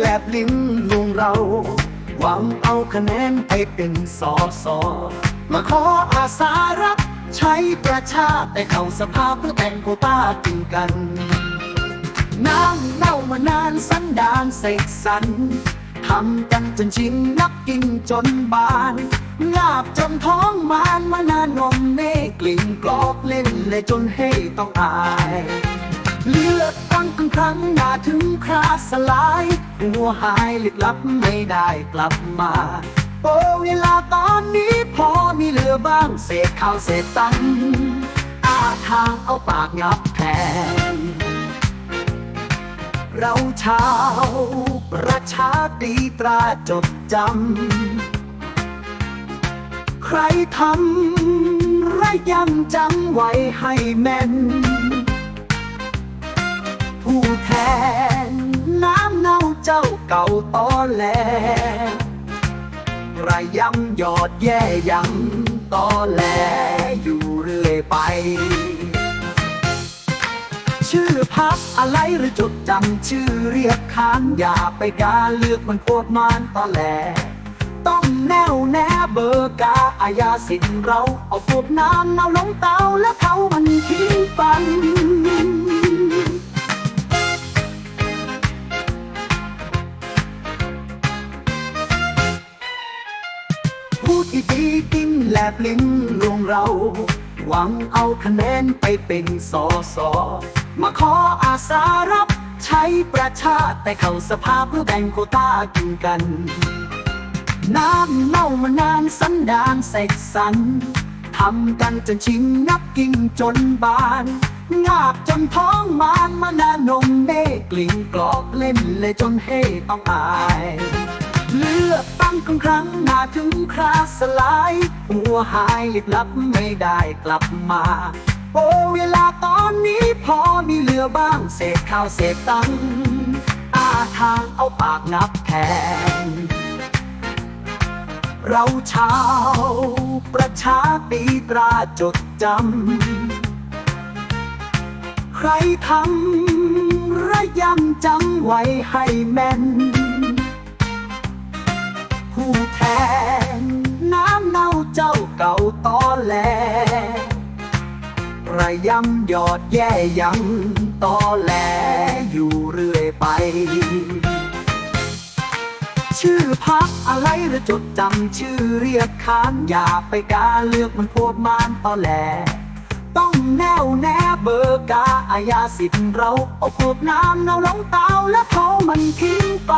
แลบลิ้นลวงเรา หวังเอาคะแนนไปเป็นสอสอมาขออาสารับใช้ประชาแต่เข้าสภาเพื่อแบ่งโควต้ากินกันน้ำเน่ามานานสันดานเสกสรรทำกันจนชินนักกินจนบานงาบจนท้องมานมานานนมเน่กลิ่นกรอบเล่นเลยจนให้ต้องอาย เลือดตั้งครั้งครั้งนาถึงคราสลายหัวหายลึกลับไม่ได้กลับมาโอ้เวลาตอนนี้พอมีเหลือบ้างเศษข้าวเศษตังอาทางเอาปากงับแทนเราชาวประชาตีตราจดจำ ใครทำไรยังจำไว้ให้แม่น ผู้แทน น้ำเน่าเจ้าเก่าตอแหลไรยำหยอดแย่ยังตอแหลอยู่เรื่อยไป ชื่อพักอะไรหรือจดจำชื่อเรียกขานอย่าไปกาเลือกมันโคตรมานตอแหลต้องแน่วแน่เบอร์กาอาญาสินเราเอาพวกน้ำเน่าลงเตาแล้วเขามันทิ้งปั บลิ้นลวงเรา หวังเอาคะแนนไปเป็นสอสอมาขออาสารับใช้ประชาแต่เข้าสภาเพื่อแบ่งโคต้ากินกัน น้ำเน่ามานานสันดานเสกสรรทำกันจนชิงนับกินจนบาน งาบจนท้องมานมานานมเนกลิ่นกรอบเล่นเลยจนให้ต้องอาย เลือกตั้งครั้งครั้งหน้าถึงคราสลาย หัวหายลึกลับไม่ได้กลับมา โอ้เวลาตอนนี้พอมีเหลือบ้างเศษข้าวเศษตังอาทางเอาปากนับแทน เราชาว ประชาปีตราจดจำ ใครทำระยำจำไว้ให้แม่นู้แทน น้ำเน่าเจ้าเก่าตอแหลระยำหยอดแย่ยังตอแหลอยู่เรื่อยไป ชื่อพักอะไรหรือจดจำชื่อเรียกขานอย่าไปการเลือกมันพวกมานตอแหลต้องแน่วแน่เบอร์กาอาญาสิทธิ์เรา เอาพวกน้ำเน่าลงเตาแล้วเขามันทิ้งไป